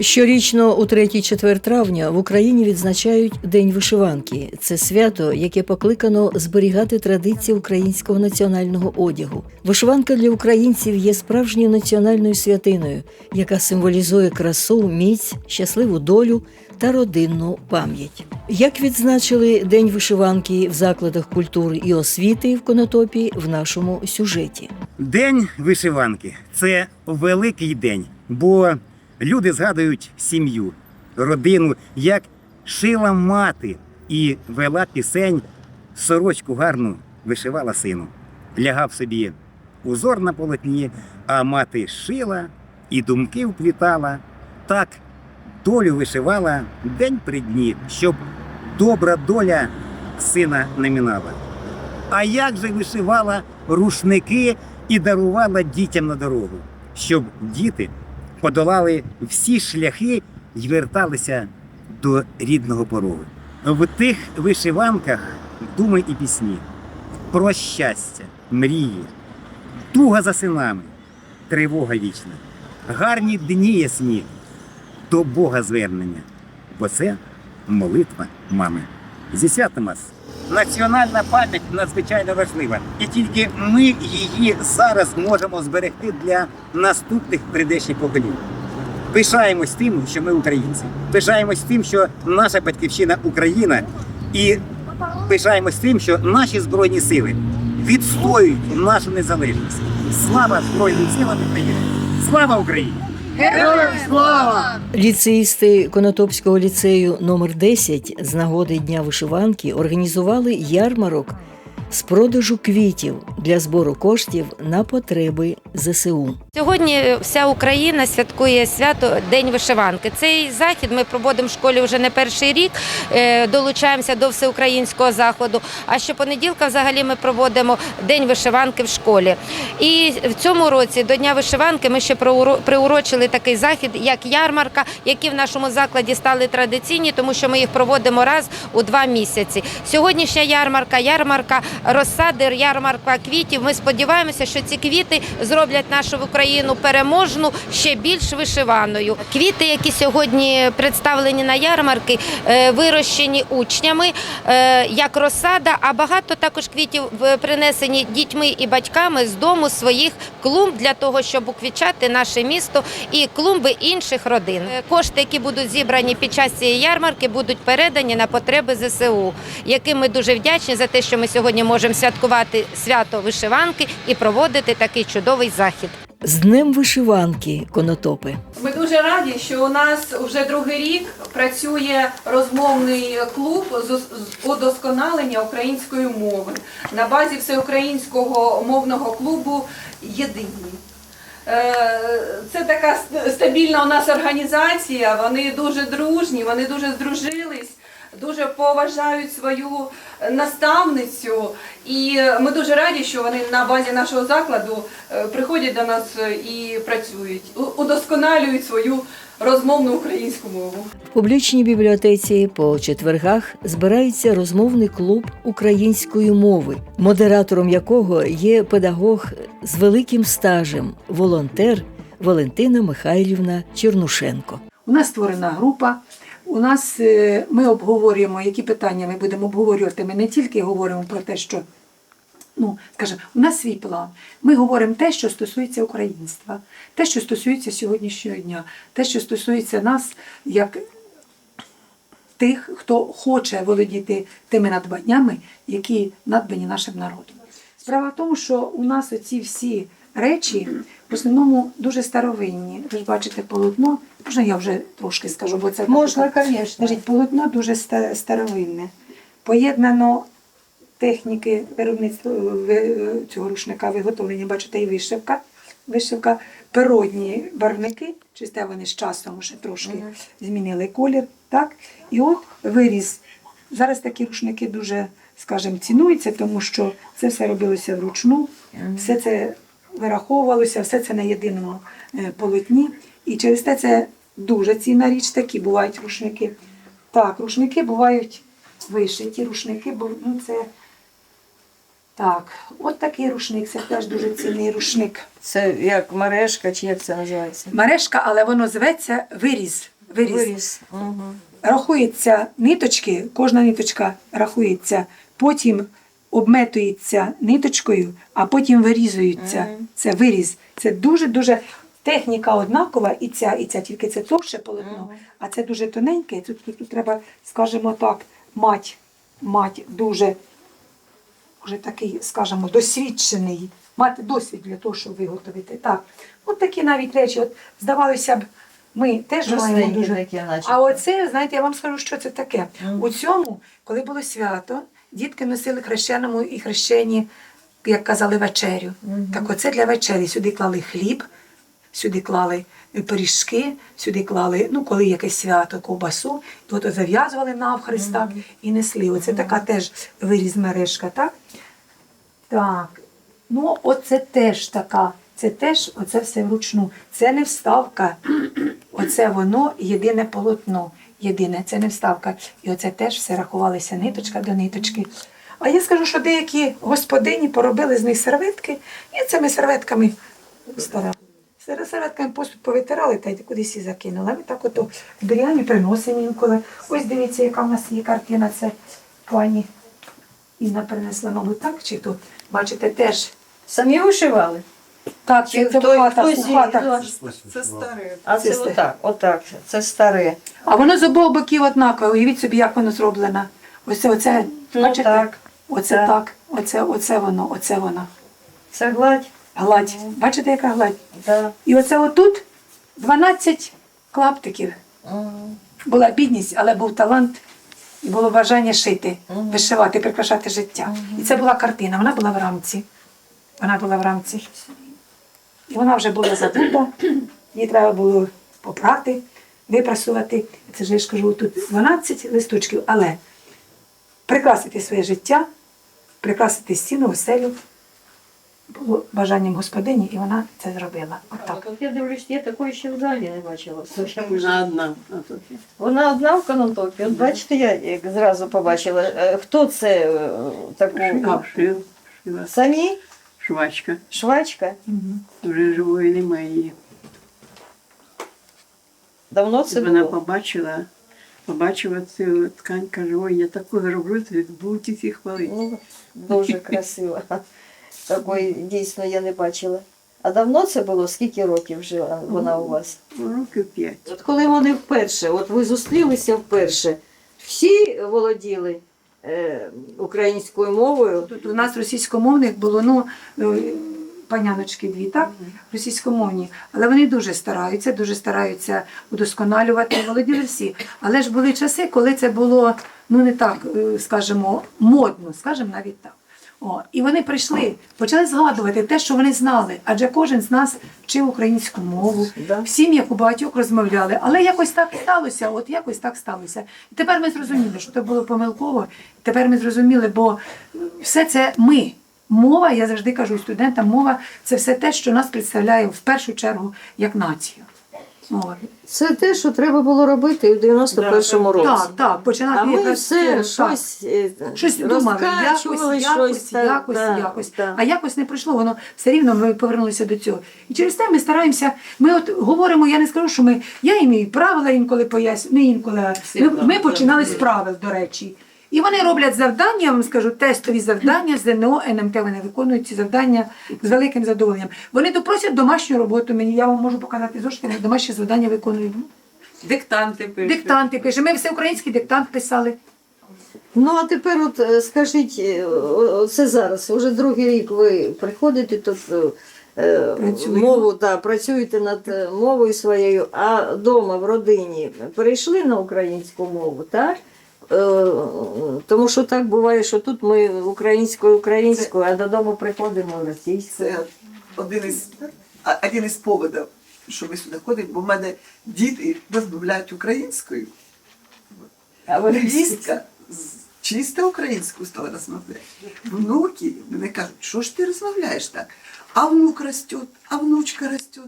Щорічно у 3-4 травня в Україні відзначають День вишиванки. Це свято, яке покликано зберігати традиції українського національного одягу. Вишиванка для українців є справжньою національною святиною, яка символізує красу, міць, щасливу долю та родинну пам'ять. Як відзначили День вишиванки в закладах культури і освіти в Конотопі в нашому сюжеті. День вишиванки це великий день, бо люди згадують сім'ю, родину, як шила мати і вела пісень, сорочку гарну вишивала сину. Лягав собі узор на полотні, а мати шила і думки вплітала. Так долю вишивала день при дні, щоб добра доля сина не минала. А як же вишивала рушники і дарувала дітям на дорогу, щоб діти подолали всі шляхи і верталися до рідного порогу. В тих вишиванках думи і пісні про щастя, мрії, туга за синами, тривога вічна, гарні дні ясні, до Бога звернення, бо це молитва мами. Зі святом вас! Національна пам'ять надзвичайно важлива, і тільки ми її зараз можемо зберегти для наступних прийдешніх поколінь. Пишаємось тим, що ми українці. Пишаємось тим, що наша батьківщина Україна, і пишаємось тим, що наші збройні сили відстоюють нашу незалежність. Слава Збройним силам України! Слава Україні! Ліцеїсти Конотопського ліцею номер 10 з нагоди Дня вишиванки організували ярмарок з продажу квітів для збору коштів на потреби ЗСУ. Сьогодні вся Україна святкує свято День вишиванки. Цей захід ми проводимо в школі вже не перший рік. е, Долучаємося до всеукраїнського заходу. А щопонеділка взагалі ми проводимо День вишиванки в школі. І в цьому році до Дня вишиванки ми ще приурочили такий захід, як ярмарка, які в нашому закладі стали традиційні, тому що ми їх проводимо раз у два місяці. Сьогоднішня ярмарка, ярмарка розсади, ярмарка квітів. Ми сподіваємося, що ці квіти зроблять нашу Україну переможну ще більш вишиваною. Квіти, які сьогодні представлені на ярмарки, е, вирощені учнями е, як розсада, а багато також квітів принесені дітьми і батьками з дому своїх клумб для того, щоб уквічати наше місто і клумби інших родин. Е, Кошти, які будуть зібрані під час цієї ярмарки, будуть передані на потреби ЗСУ, яким ми дуже вдячні за те, що ми сьогодні можемо святкувати свято вишиванки і проводити такий чудовий захід. З Днем вишиванки Конотопи. Ми дуже раді, що у нас вже другий рік працює розмовний клуб з удосконалення української мови на базі всеукраїнського мовного клубу Єдині. Е, Це така стабільна у нас організація. Вони дуже дружні, вони дуже здружились, дуже поважають свою наставницю. І ми дуже раді, що вони на базі нашого закладу е, приходять до нас е, і працюють, удосконалюють свою розмовну українську мову. В публічній бібліотеці по четвергах збирається розмовний клуб української мови, модератором якого є педагог з великим стажем, волонтер Валентина Михайлівна Чернушенко. У нас створена група. У нас е, ми обговорюємо, які питання ми будемо обговорювати. Ми не тільки говоримо про те, що ну, скажімо, у нас свій план. Ми говоримо те, що стосується українства, те, що стосується сьогоднішнього дня, те, що стосується нас як тих, хто хоче володіти тими надбаннями, які надбані нашим народом. Справа в тому, що у нас оці всі речі в основному дуже старовинні. Ви ж бачите полотно, можна я вже трошки скажу, бо це Можна, звісно. Полотно дуже старовинне. Поєднано техніки виробництва цього рушника виготовлення, бачите, і вишивка. Вишивка, перодні барвники, чисте вони з часом ще трошки змінили колір. Так? І от виріз. Зараз такі рушники дуже, скажімо, цінуються, тому що це все робилося вручну, все це вираховувалося, все це на єдиному е, полотні. І через те це дуже цінна річ, такі бувають рушники. Так, рушники бувають вишиті, рушники, бо ну, це Так, от такий рушник, це теж дуже цінний рушник. Це як мережка, чи як це називається? Мережка, але воно зветься виріз. Виріз. Виріс. Угу. Рахується ниточки, кожна ниточка рахується, потім обметується ниточкою, а потім вирізується. Це виріз. Це дуже-дуже техніка однакова, і ця, і ця, тільки це товще полотно, а це дуже тоненьке. Тут, тут, тут треба, скажімо так, мать, мать дуже вже такий, скажімо, досвідчений, мати досвід для того, щоб виготовити. Так, от такі навіть речі, от здавалося б, ми теж маємо дуже. такі. А оце, знаєте, я вам скажу, що це таке. У цьому, коли було свято, дітки носили хрещеному і хрещені, як казали, вечерю. Так оце для вечері. Сюди клали хліб, сюди клали пиріжки, сюди клали, ну, коли якесь свято, ковбасу, то, то зав'язували навхрест так, і несли. Оце така теж виріз мережка, так? Так. Ну, оце теж така. Це теж оце все вручну. Це не вставка. Оце воно єдине полотно. Єдине, це не вставка. І оце теж все рахувалося ниточка до ниточки. А я скажу, що деякі господині поробили з них серветки, і цими серветками. Серед серветками посуд повитирали та й кудись і закинули. Ми так ото в дерев'яні приносимо інколи. Ось дивіться, яка в нас є картина. Це пані Інна принесла, мабуть, так чи тут. Бачите, теж. Самі вишивали? Так, Чи це в хто- хатах, хтось у хатах. Це старе. А це Це отак, отак. Це старе. А воно з обох боків однакове. Уявіть собі, як воно зроблено. Ось це, оце, Ну, бачите? так. Оце Так. так. Оце, оце воно, оце воно. Це гладь. Гладь. Бачите, яка гладь? Да. І оце отут 12 клаптиків. Мгм. Була бідність, але був талант і було бажання шити, вишивати, прикрашати життя. І це була картина, вона була в рамці. Вона була в рамці. Вона вже була забута, її треба було попрати, випрасувати. Це ж я ж кажу, тут 12 листочків, але прикрасити своє життя, прикрасити стіну, оселю було бажанням господині, і вона це зробила. Отак. От я дивлюсь, я такої ще взагалі не бачила. Вона одна. Вона одна в конотопі. От бачите, я як зразу побачила. Е, Хто це е, таку? Самі? Швачка. Швачка? Вже живої немає її. Давно це Вона було? побачила, побачила цю ткань, каже, ой, я таку зроблю, то був тільки хвалити. Ну, дуже красиво. Такої дійсно я не бачила. А давно це було? Скільки років жила вона у вас? Років п'ять. От коли вони вперше, от ви зустрілися вперше, всі володіли українською мовою. Тут у нас російськомовних було ну, е, паняночки дві, так? Російськомовні. Але вони дуже стараються, дуже стараються удосконалювати, володіли всі. Але ж були часи, коли це було ну не так, е, скажімо, модно, скажімо навіть так. О, і вони прийшли, почали згадувати те, що вони знали, адже кожен з нас вчив українську мову, Да. в сім'ях у багатьох розмовляли, але якось так сталося, от якось так сталося. І тепер ми зрозуміли, що це було помилково. Тепер ми зрозуміли, бо все це ми. Мова, я завжди кажу студентам, мова це все те, що нас представляє в першу чергу як націю. От. Це те, що треба було робити у 91-му році. Так, так, починати А ми якраз все так. щось, е, Щось думали, якось, розкачували, якось, щось, та- якось, да, якось. да. А якось не прийшло, воно все рівно ми повернулися до цього. І через те ми стараємося, ми от говоримо, я не скажу, що ми, я їм і правила інколи поясню, не інколи, а ми, ми починали з правил, до речі. І вони роблять завдання, я вам скажу, тестові завдання, ЗНО, НМТ, вони виконують ці завдання з великим задоволенням. Вони допросять домашню роботу мені, я вам можу показати зошити, вони домашні завдання виконують. Диктанти пишуть. Диктанти пише. Ми все український диктант писали. Ну а тепер от е, скажіть, е, о- це зараз, уже другий рік ви приходите тут. е, е, Працюємо. Мову да, працюєте над е, мовою своєю, а вдома в родині перейшли на українську мову, так? Е, Тому що так буває, що тут ми українською українською, а додому приходимо російською. Це один із, один із поводів, що ми сюди ходимо, бо в мене діти розмовляють українською. А Невістка чисто українською стала розмовляти. Внуки мене кажуть, що ж ти розмовляєш так? А внук росте, а внучка росте.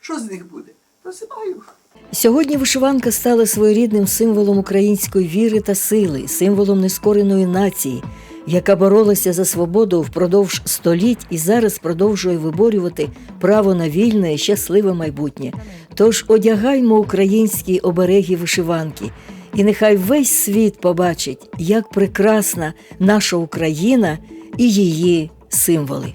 Що з них буде? Розумію. Сьогодні вишиванка стала своєрідним символом української віри та сили, символом нескореної нації. яка боролася за свободу впродовж століть і зараз продовжує виборювати право на вільне і щасливе майбутнє. Тож одягаймо українські обереги вишиванки, і нехай весь світ побачить, як прекрасна наша Україна і її символи.